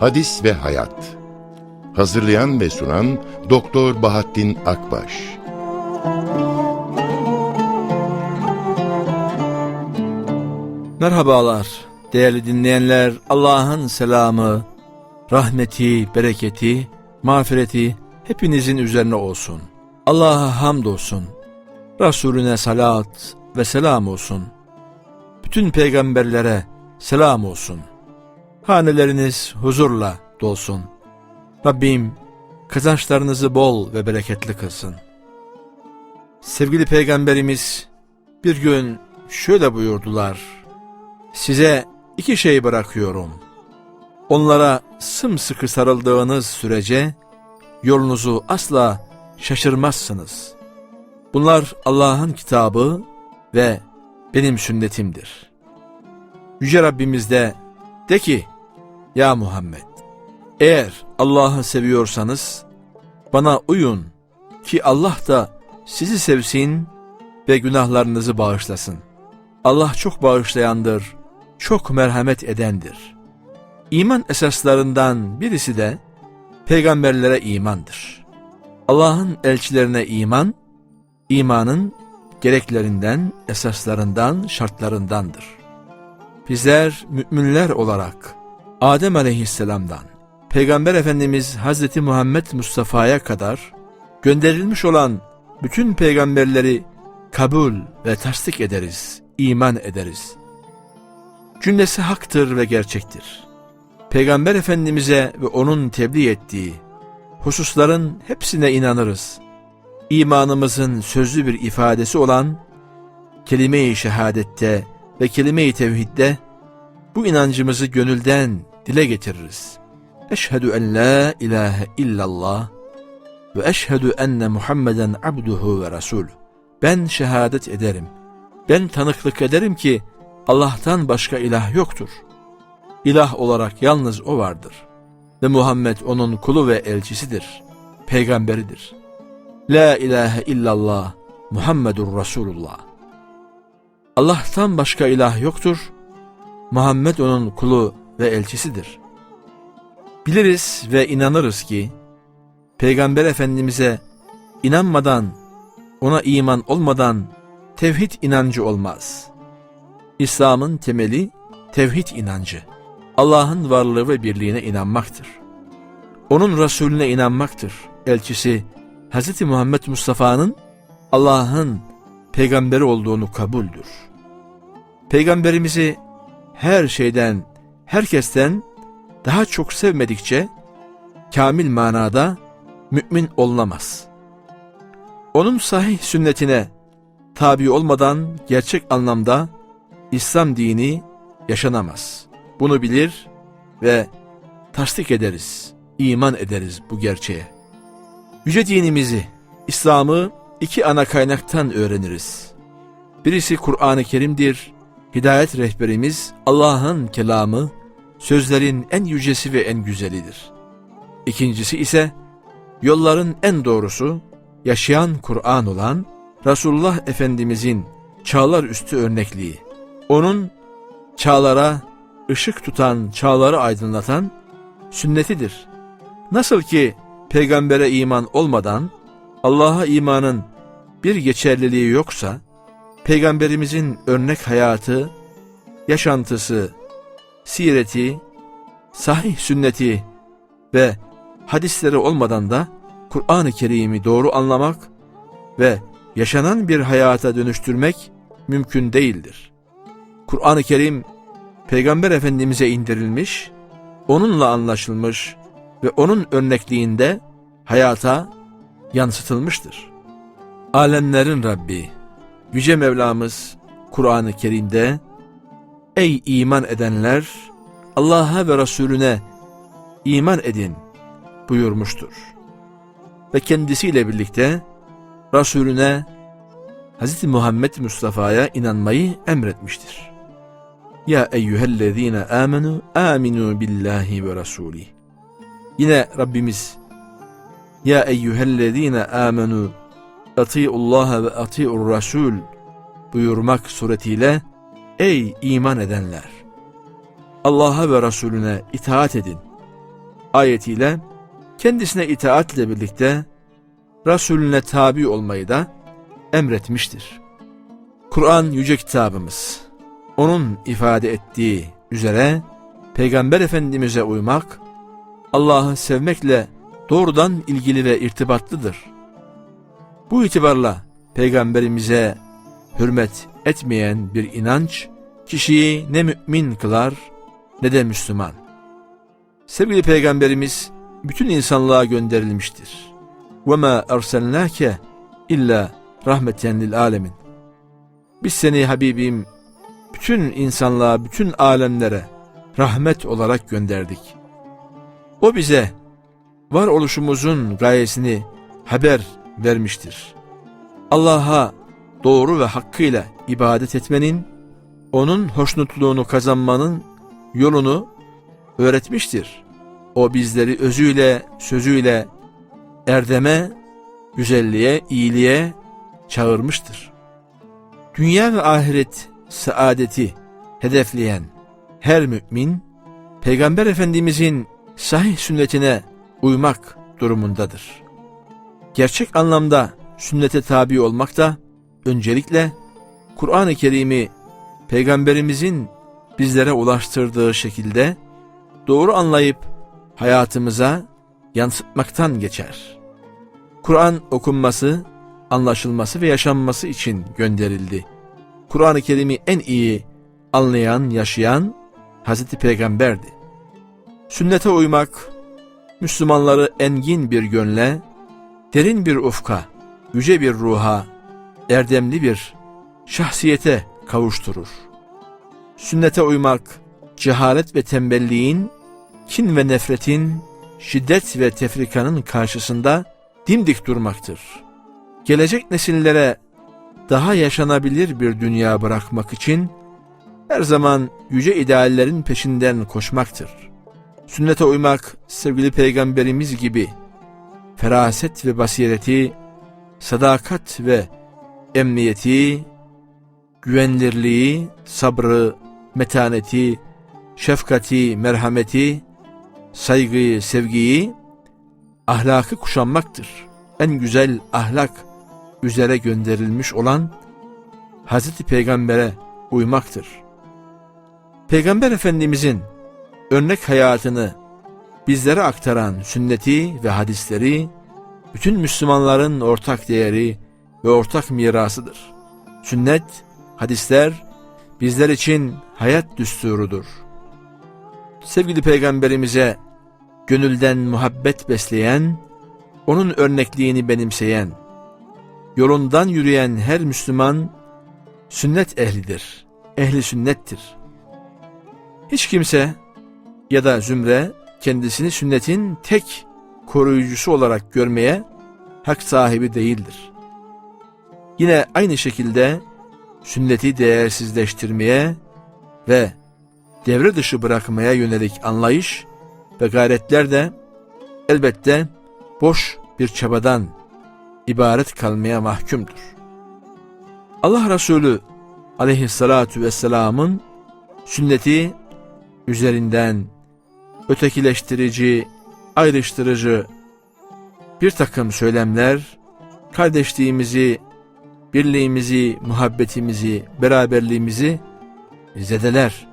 Hadis ve Hayat Hazırlayan ve sunan Doktor Bahattin Akbaş Merhabalar değerli dinleyenler. Allah'ın selamı, rahmeti, bereketi, mağfireti hepinizin üzerine olsun. Allah'a hamdolsun. Resulüne salat ve selam olsun. Bütün peygamberlere selam olsun. Haneleriniz huzurla dolsun. Rabbim kazançlarınızı bol ve bereketli kılsın. Sevgili peygamberimiz bir gün şöyle buyurdular. Size iki şey bırakıyorum. Onlara sımsıkı sarıldığınız sürece yolunuzu asla şaşırmazsınız. Bunlar Allah'ın kitabı ve benim sünnetimdir. Yüce Rabbimiz de de ki, Ya Muhammed, eğer Allah'ı seviyorsanız bana uyun ki Allah da sizi sevsin ve günahlarınızı bağışlasın. Allah çok bağışlayandır, çok merhamet edendir. İman esaslarından birisi de peygamberlere imandır. Allah'ın elçilerine iman, imanın gereklerinden, esaslarından, şartlarındandır. Bizler müminler olarak Adem aleyhisselamdan Peygamber Efendimiz Hazreti Muhammed Mustafa'ya kadar gönderilmiş olan bütün peygamberleri kabul ve tasdik ederiz, iman ederiz. Cümlesi haktır ve gerçektir. Peygamber Efendimiz'e ve onun tebliğ ettiği hususların hepsine inanırız. İmanımızın sözlü bir ifadesi olan kelime-i şehadette ve kelime-i tevhidde bu inancımızı gönülden dile getiririz. Eşhedü en la ilahe illallah ve eşhedü enne Muhammeden abduhu ve rasul. Ben şehadet ederim. Ben tanıklık ederim ki Allah'tan başka ilah yoktur. İlah olarak yalnız O vardır. Ve Muhammed onun kulu ve elçisidir. Peygamberidir. La ilahe illallah Muhammedur Resulullah. Allah'tan başka ilah yoktur. Muhammed onun kulu ve elçisidir. Biliriz ve inanırız ki Peygamber Efendimiz'e inanmadan, ona iman olmadan tevhid inancı olmaz. İslam'ın temeli tevhid inancı. Allah'ın varlığı ve birliğine inanmaktır. Onun Resulüne inanmaktır. Elçisi Hz. Muhammed Mustafa'nın Allah'ın peygamberi olduğunu kabuldür. Peygamberimizi her şeyden, herkesten daha çok sevmedikçe kamil manada mümin olunamaz. Onun sahih sünnetine tabi olmadan gerçek anlamda İslam dini yaşanamaz. Bunu bilir ve tasdik ederiz, iman ederiz bu gerçeğe. Yüce dinimizi, İslam'ı iki ana kaynaktan öğreniriz. Birisi Kur'an-ı Kerim'dir, hidayet rehberimiz Allah'ın kelamı, sözlerin en yücesi ve en güzelidir. İkincisi ise yolların en doğrusu, yaşayan Kur'an olan Resulullah Efendimizin çağlar üstü örnekliği. Onun çağlara ışık tutan, çağları aydınlatan sünnetidir. Nasıl ki peygambere iman olmadan Allah'a imanın bir geçerliliği yoksa, peygamberimizin örnek hayatı, yaşantısı, sireti, sahih sünneti ve hadisleri olmadan da Kur'an-ı Kerim'i doğru anlamak ve yaşanan bir hayata dönüştürmek mümkün değildir. Kur'an-ı Kerim Peygamber Efendimiz'e indirilmiş, onunla anlaşılmış ve onun örnekliğinde hayata yansıtılmıştır. Alemlerin Rabbi, Yüce Mevlamız Kur'an-ı Kerim'de Ey iman edenler! Allah'a ve Resulüne iman edin buyurmuştur. Ve kendisiyle birlikte Resulüne Hz. Muhammed Mustafa'ya inanmayı emretmiştir. Ya eyyühellezine amenu aminu billahi ve rasulih. Yine Rabbimiz Ya eyyühellezine amenu ati'ullaha ve ati'ur rasul buyurmak suretiyle Ey iman edenler! Allah'a ve Resulüne itaat edin. Ayetiyle kendisine itaatle birlikte Resulüne tabi olmayı da emretmiştir. Kur'an yüce kitabımız. Onun ifade ettiği üzere Peygamber Efendimiz'e uymak, Allah'ı sevmekle doğrudan ilgili ve irtibatlıdır. Bu itibarla peygamberimize hürmet etmeyen bir inanç kişiyi ne mümin kılar ne de Müslüman. Sevgili peygamberimiz bütün insanlığa gönderilmiştir. Ve ma erselnake illa rahmeten alemin. Biz seni Habibim bütün insanlığa, bütün alemlere rahmet olarak gönderdik. O bize varoluşumuzun gayesini haber vermiştir. Allah'a doğru ve hakkıyla ibadet etmenin, onun hoşnutluğunu kazanmanın yolunu öğretmiştir. O bizleri özüyle, sözüyle erdeme, güzelliğe, iyiliğe çağırmıştır. Dünya ve ahiret saadeti hedefleyen her mümin, Peygamber Efendimizin sahih sünnetine uymak durumundadır. Gerçek anlamda sünnete tabi olmak da öncelikle Kur'an-ı Kerim'i Peygamberimizin bizlere ulaştırdığı şekilde doğru anlayıp hayatımıza yansıtmaktan geçer. Kur'an okunması, anlaşılması ve yaşanması için gönderildi. Kur'an-ı Kerim'i en iyi anlayan, yaşayan Hazreti Peygamber'di. Sünnete uymak, Müslümanları engin bir gönle, derin bir ufka, yüce bir ruha, erdemli bir şahsiyete kavuşturur. Sünnete uymak, cehalet ve tembelliğin, kin ve nefretin, şiddet ve tefrikanın karşısında dimdik durmaktır. Gelecek nesillere daha yaşanabilir bir dünya bırakmak için her zaman yüce ideallerin peşinden koşmaktır. Sünnete uymak sevgili peygamberimiz gibi feraset ve basireti, sadakat ve emniyeti, güvenilirliği, sabrı, metaneti, şefkati, merhameti, saygıyı, sevgiyi, ahlakı kuşanmaktır. En güzel ahlak üzere gönderilmiş olan Hazreti Peygamber'e uymaktır. Peygamber Efendimizin örnek hayatını bizlere aktaran sünneti ve hadisleri bütün Müslümanların ortak değeri ve ortak mirasıdır. Sünnet, hadisler bizler için hayat düsturudur. Sevgili Peygamberimize gönülden muhabbet besleyen, onun örnekliğini benimseyen, yolundan yürüyen her Müslüman sünnet ehlidir, ehli sünnettir. Hiç kimse ya da zümre kendisini sünnetin tek koruyucusu olarak görmeye hak sahibi değildir. Yine aynı şekilde sünneti değersizleştirmeye ve devre dışı bırakmaya yönelik anlayış ve gayretler de elbette boş bir çabadan ibaret kalmaya mahkumdur. Allah Resulü aleyhissalatu vesselamın sünneti üzerinden ötekileştirici, ayrıştırıcı bir takım söylemler kardeşliğimizi, birliğimizi, muhabbetimizi, beraberliğimizi zedeler.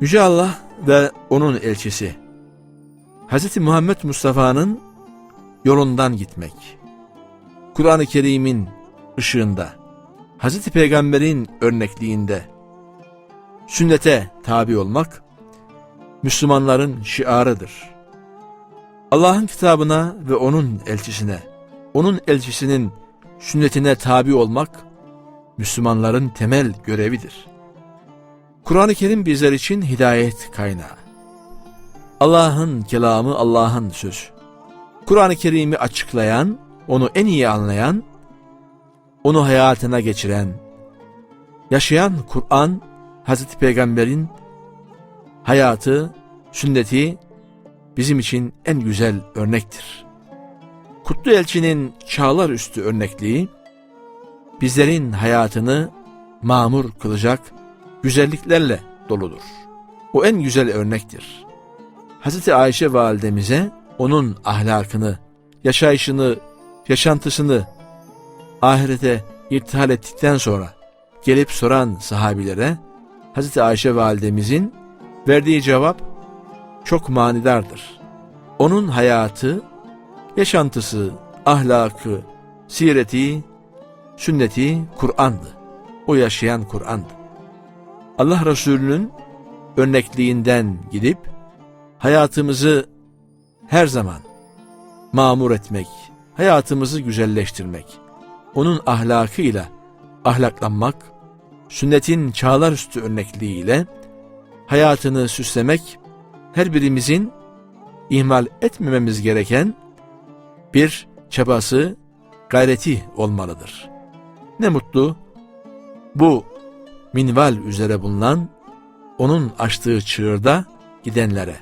Yüce Allah ve onun elçisi Hz. Muhammed Mustafa'nın yolundan gitmek. Kur'an-ı Kerim'in ışığında, Hz. Peygamber'in örnekliğinde, sünnete tabi olmak, Müslümanların şiarıdır. Allah'ın kitabına ve onun elçisine, onun elçisinin sünnetine tabi olmak, Müslümanların temel görevidir. Kur'an-ı Kerim bizler için hidayet kaynağı. Allah'ın kelamı, Allah'ın sözü. Kur'an-ı Kerim'i açıklayan, onu en iyi anlayan, onu hayatına geçiren, yaşayan Kur'an, Hazreti Peygamber'in hayatı, sünneti bizim için en güzel örnektir. Kutlu Elçi'nin çağlar üstü örnekliği, bizlerin hayatını mamur kılacak güzelliklerle doludur. O en güzel örnektir. Hz. Ayşe validemize onun ahlakını, yaşayışını, yaşantısını ahirete irtihal ettikten sonra gelip soran sahabilere Hz. Ayşe validemizin verdiği cevap çok manidardır. Onun hayatı, yaşantısı, ahlakı, sireti, sünneti Kur'an'dı. O yaşayan Kur'an'dı. Allah Resulü'nün örnekliğinden gidip hayatımızı her zaman mamur etmek, hayatımızı güzelleştirmek, onun ahlakıyla ahlaklanmak, sünnetin çağlar üstü örnekliğiyle hayatını süslemek her birimizin ihmal etmememiz gereken bir çabası, gayreti olmalıdır. Ne mutlu bu minval üzere bulunan onun açtığı çığırda gidenlere.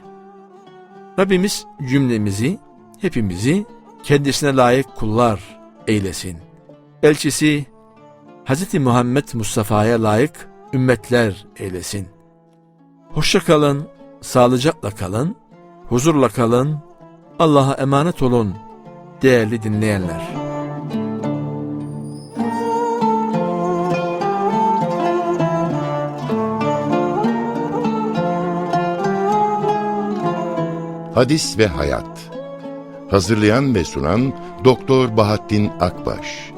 Rabbimiz cümlemizi, hepimizi kendisine layık kullar eylesin. Elçisi Hz. Muhammed Mustafa'ya layık ümmetler eylesin. Hoşça kalın, sağlıcakla kalın, huzurla kalın, Allah'a emanet olun değerli dinleyenler. Hadis ve Hayat Hazırlayan ve sunan Doktor Bahattin Akbaş